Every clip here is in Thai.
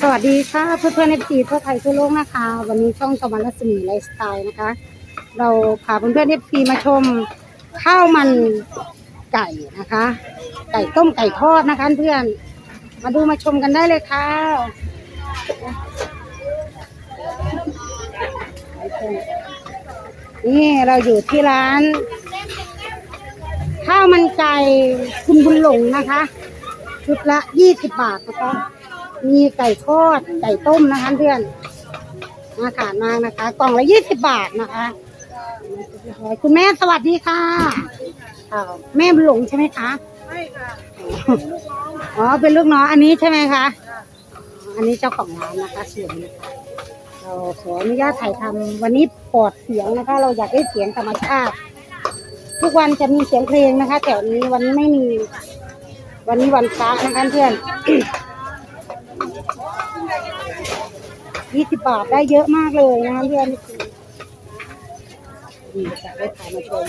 สวัสดีค่ะเพื่อนเพื่อนเอฟซีทั่วไทยทั่วโลกนะคะ วันนี้ช่องตะวันรัศมีไลฟ์สไตล์นะคะ เราพาเพื่อนเพื่อนเอฟซีมาชมข้าวมันไก่นะคะ ไก่ต้มไก่ทอดนะคะเพื่อนมาดูมาชมกันได้เลยค่ะนี่เราอยู่ที่ร้าน ข้าวมันไก่คุณบุญหลงนะคะ ชุดละยี่สิบบาทนะคะ มีไก่ทอดไก่ต้มนะคะเพื่อนน่าทานมากนะคะ กล่องละยี่สิบบาทนะคะคุณแม่สวัสดีค่ะอ่าแม่บุญหลงใช่ไหมคะไม่ค่ะอ๋อเป็นลูกน้องอันนี้ใช่ไหมคะอันนี้เจ้าของร้านนะคะสวยนะคะเราขออนุญาตถ่ายทำวันนี้ปลอดเสียงนะคะ เราอยากได้เสียงธรรมชาติทุกวันจะมีเสียงเพลงนะคะ แต่วันนี้วันนี้ไม่มี วันนี้วันพระนะคะเพื่อน ยี่สิบบาทได้เยอะมากเลยนะคะเพื่อนนี่จะได้พามาชม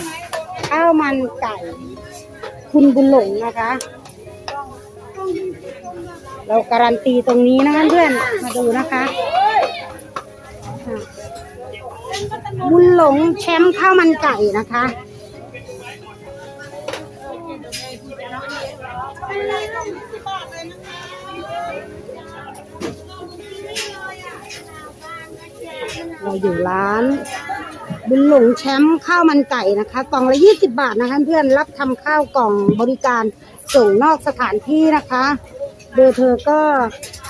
ข้าวมันไก่ คุณบุญหลงนะคะ เราการันตีตรงนี้นะคะเพื่อนมาดูนะคะอะบุญหลงแชมป์ข้าวมันไก่นะคะ เราอยู่ร้าน บุญหลงแชมป์ข้าวมันไก่นะคะ กล่องละยี่สิบาทนะคะเพื่อนรับทำข้าวกล่องบริการส่งนอกสถานที่นะคะ เบอร์เธอก็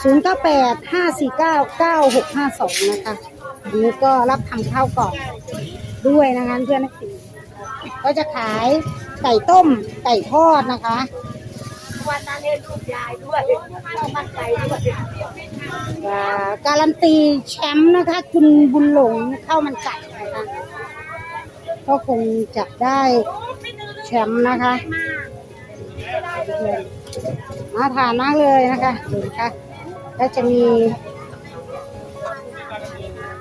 0 9 8 5 4 9 9 6 5 2นะคะอันนี้ก็รับทำข้าวกล่องด้วยนะคะเพื่อนนักศึกษาก็จะขายไก่ต้มไก่ทอดนะคะ วันนั้นเล่นลูกยายด้วยข้าวมันไก่ด้วยอ่าการันตีแชมป์นะคะ คุณบุญหลงข้าวมันไก่นะคะก็คงจะได้แชมป์นะคะน่าทานมากเลยนะคะดูนะคะแล้วจะมี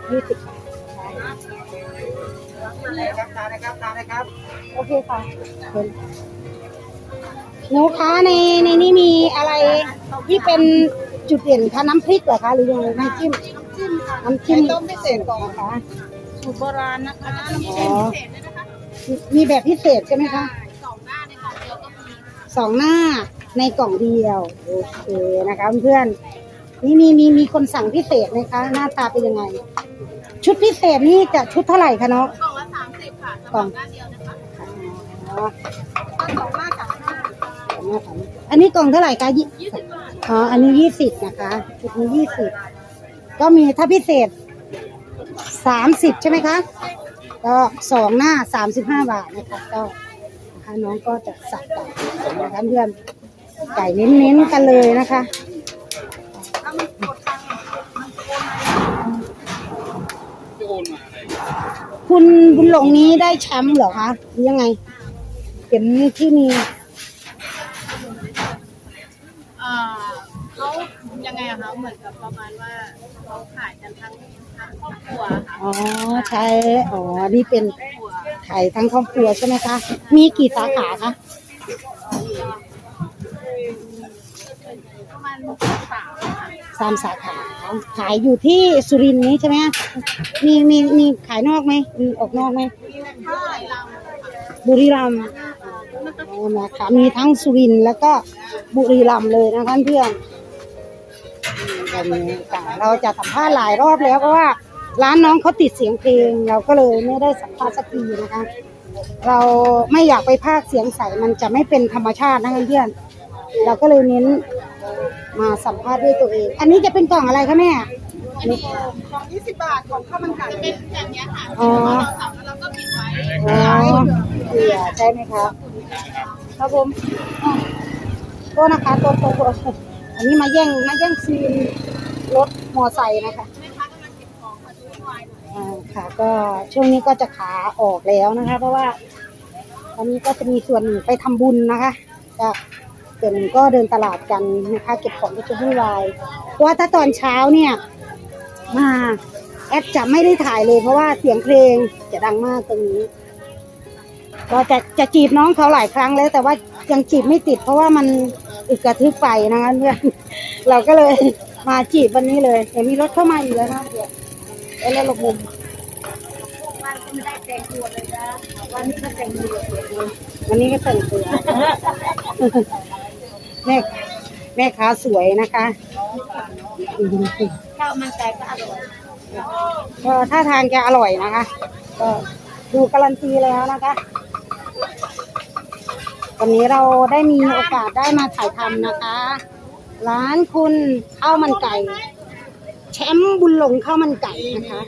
ยี่สิบบาทนะคะทานนะครับทานนะครับโอเคค่ะเห็นหนูคะในในนี้มีอะไรที่เป็นจุดเด่นคะน้ำพริกเหรอคะหรือยังไงน้ำจิ้มน้ำจิ้มต้มพิเศษก่อนนะคะสูตรโบราณนะคะอ๋อมีแบบพิเศษใช่ไหมคะสองหน้าในกล่องเดียวโอเคนะคะเพื่อนนี่มีมีมีคนสั่งพิเศษไหมคะ หน้าตาเป็นยังไง ชุดพิเศษนี่จะชุดเท่าไหร่คะเนาะกล่องละสามสิบค่ะกล่องด้านเดียวนะคะอ๋อสองหน้าสาม ห้าสองหน้าสามอันนี้กล่องเท่าไหร่คะยี่สิบอ๋ออันนี้ยี่สิบนะคะชุดนี้ยี่สิบก็มีถ้าพิเศษสามสิบใช่ไหมคะก็สองหน้าสามสิบห้าบาทนะคะก็นะคะน้องก็จะสับไก่นะคะเพื่อนไก่เน้นๆกันเลยนะคะค์มันโอนมาคุณบุญหลงนี้ได้แชมป์เหรอคะยังไงเห็นที่มี อ่าเขา ยังไงอะคะเหมือนกับประมาณว่าเขาขายกันทั้งทั้งครอบครัวค่ะอ๋อใช่อ๋อนี่เป็นครอบครัวไข่ทั้งครอบครัวใช่ไหมคะ มีกี่สาขาคะประมาณสามสามสาขาขายอยู่ที่สุรินทร์นี้ใช่ไหมมีมีมีขายนอกไหมมีออกนอกไหมมีทั้งหลายลำบุรีรัมย์อ๋อนะคะมีทั้งสุรินทร์แล้วก็บุรีรัมย์เลยนะคะเพื่อน วันนี้ค่ะเราจะสัมภาษณ์หลายรอบแล้วเพราะว่าร้านน้องเขาติดเสียงเพลง เราก็เลยไม่ได้สัมภาษณ์สักทีนะคะ เราไม่อยากไปพากย์เสียงใสมันจะไม่เป็นธรรมชาตินะคะเพื่อนเราก็เลยเน้นมาสัมภาษณ์ด้วยตัวเอง อันนี้จะเป็นกล่องอะไรคะแม่อันนี้กล่องยี่สิบบาทของข้าวมันไก่จะเป็นแบบเนี้ยค่ะอ๋อเราสับแล้วเราก็ปิดไว้อ๋อเผื่อใช่ไหมคะครับผมอ๋อโทษนะคะตัวตัวตัว อันนี้มาแย่งมาแย่งซีนรถมอไซค์นะคะแม่ค้ากำลังเก็บของค่ะช่วยวายหน่อยอ่าค่ะ ก็ช่วงนี้ก็จะขาออกแล้วนะคะ เพราะว่าตอนนี้ก็จะมีส่วนหนึ่งไปทำบุญนะคะก็ส่วนหนึ่งก็เดินตลาดกันนะคะเก็บของก็จะวุ่นวายเพราะว่าถ้าตอนเช้าเนี่ยมาแอดจะไม่ได้ถ่ายเลย เพราะว่าเสียงเพลงจะดังมากตรงนี้ก็จะจะจีบน้องเขาหลายครั้งแล้ว แต่ว่ายังจีบไม่ติด เพราะว่ามัน อึกกระทึกไปนะคะเพื่อนเราก็เลยมาจีบวันนี้เลยเดี๋ยวมีรถเข้ามาอีกแล้วนะเดี๋ยวเอ้ยแล้วลงมุมวันก็ไม่ได้แต่งตัวเลยนะวันนี้ก็แต่งตัววันนี้ก็แต่งตัวแม่แม่ค้าสวยนะคะข้าวมันไก่ก็อร่อยก็ท่าทางจะอร่อยนะคะ ก็ดูการันตีแล้วนะคะ วันนี้เราได้มีโอกาสได้มาถ่ายทำนะคะ ร้านคุณข้าวมันไก่ แชมป์บุญหลงข้าวมันไก่นะคะ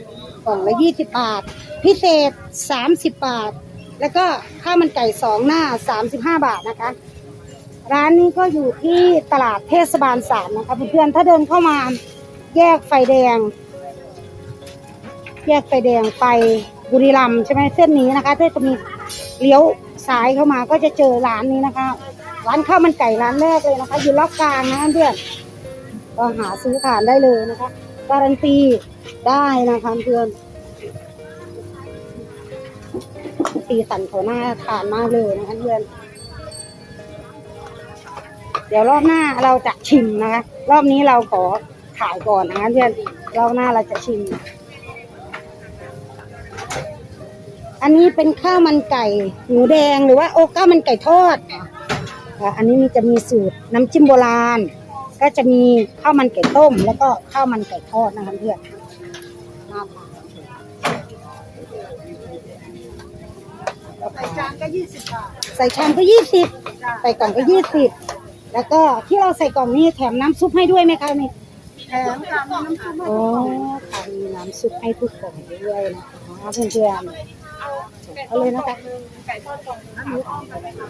กล่องละยี่สิบบาท พิเศษสามสิบบาท แล้วก็ข้าวมันไก่สองหน้าสามสิบห้าบาทนะคะ ร้านนี้ก็อยู่ที่ตลาดเทศบาลสามนะคะเพื่อนๆถ้าเดินเข้ามาแยกไฟแดง แยกไฟแดงไปบุรีรัมย์ใช่ไหมเส้นนี้นะคะถ้าจะมีเลี้ยว ซ้ายเข้ามาก็จะเจอร้านนี้นะคะ ร้านข้าวมันไก่ร้านแรกเลยนะคะ อยู่ล็อกกลางนะเพื่อนก็หาซื้อทานได้เลยนะคะ การันตีได้นะคะเพื่อนสีสันเขาหน้าทานมากเลยนะคะเพื่อนเดี๋ยวรอบหน้าเราจะชิมนะคะ รอบนี้เราขอขายก่อนนะคะเพื่อนรอบหน้าเราจะชิม อันนี้เป็นข้าวมันไก่หมูแดงหรือว่าโอ้ข้าวมันไก่ทอดอะอันนี้มีจะมีสูตรน้ำจิ้มโบราณ ก็จะมีข้าวมันไก่ต้ม แล้วก็ข้าวมันไก่ทอดนะคะเพื่อนน่าทานใส่จานก็ยี่สิบบาทใส่ชามก็ยี่สิบใส่กล่องก็ยี่สิบแล้วก็ที่เราใส่กล่องนี้แถมน้ำซุปให้ด้วยไหมคะนี่แถมกับน้ำซุปโอ้ค่ะมีน้ำซุปให้ทุกกล่องด้วยนะคะเพื่อนๆ เอาเลยนะคะไก่ทอดกล่องนึงหมูอ้อมไปไหมคะ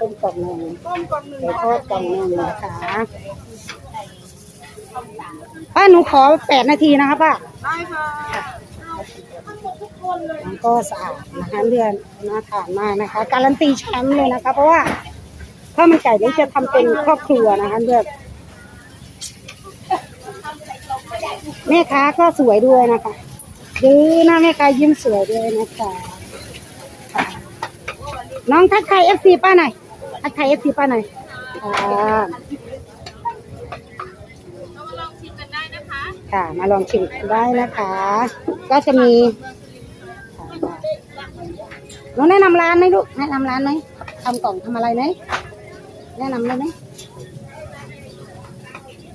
ต้มกล่องหนึ่งต้มกล่องหนึ่งไก่ทอดกล่องหนึ่งนะคะป้าหนูขอแปดนาทีนะคะป้าได้ค่ะมันก็สะอาดนะคะเรือนน่าทานมากนะคะ การันตีแชมป์เลยนะคะ เพราะว่าข้าวมันไก่นี้จะทำเป็นครอบครัวนะคะเรือนแม่ค้าก็สวยด้วยนะคะ ดื้อหน้าแม่ค้ายยิ้มสวยด้วยนะคะค่ะน้องทักทายเอฟซีป้าหน่อยทักทายเอฟซีป้าหน่อยค่ะเรามาลองชิมกันได้นะคะค่ะ มาลองชิมกันได้นะคะ ก็จะมีน้องแนะนำร้านไหมลูกแนะนำร้านไหมทำกล่องทำอะไรไหมแนะนำได้ไหม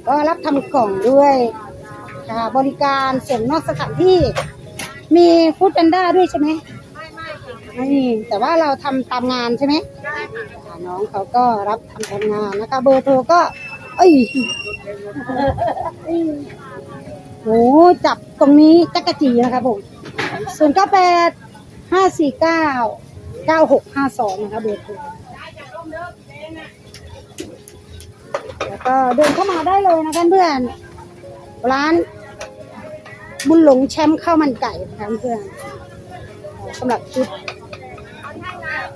ก็รับทำกล่องด้วยค่ะบริการส่งนอกสถานที่ มีฟู้ดแพนด้าด้วยใช่ไหมไม่ไม่ค่ะไม่มีแต่ว่าเราทำตามงานใช่ไหมได้ค่ะค่ะน้องเขาก็รับทำทำงานนะคะ เบอร์โทรก็ เอ้ยโหจับตรงนี้จักรจีนะคะผมศูนย์เก้าแปดห้าสี่เก้าเก้าหกห้าสองนะคะเบอร์โทร แล้วก็เดินเข้ามาได้เลยนะคะเพื่อนร้าน บุญหลงแชมป์ข้าวมันไก่นะคะเพื่อนสำหรับคลิป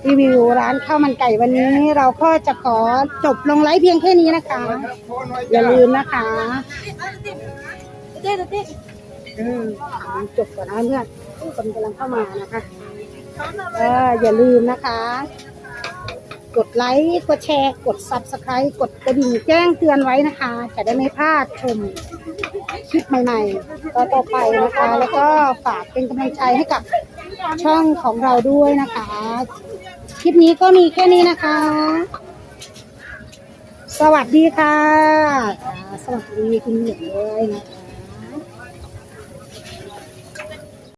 รีวิวร้านข้าวมันไก่วันนี้ เราก็จะขอจบลงไลฟ์เพียงแค่นี้นะคะ อย่าลืมนะคะอืมจบก่อนนะเพื่อนคนกำลังเข้ามานะคะอออย่าลืมนะคะ กดไลค์กดแชร์ กด subscribe กดกระดิ่งแจ้งเตือนไว้นะคะ จะได้ไม่พลาดชม คลิปใหม่ๆต่อๆไปนะคะ แล้วก็ฝากเป็นกำลังใจให้กับช่องของเราด้วยนะคะ คลิปนี้ก็มีแค่นี้นะคะ สวัสดีค่ะ สวัสดีคุณเหมียวด้วยนะคะ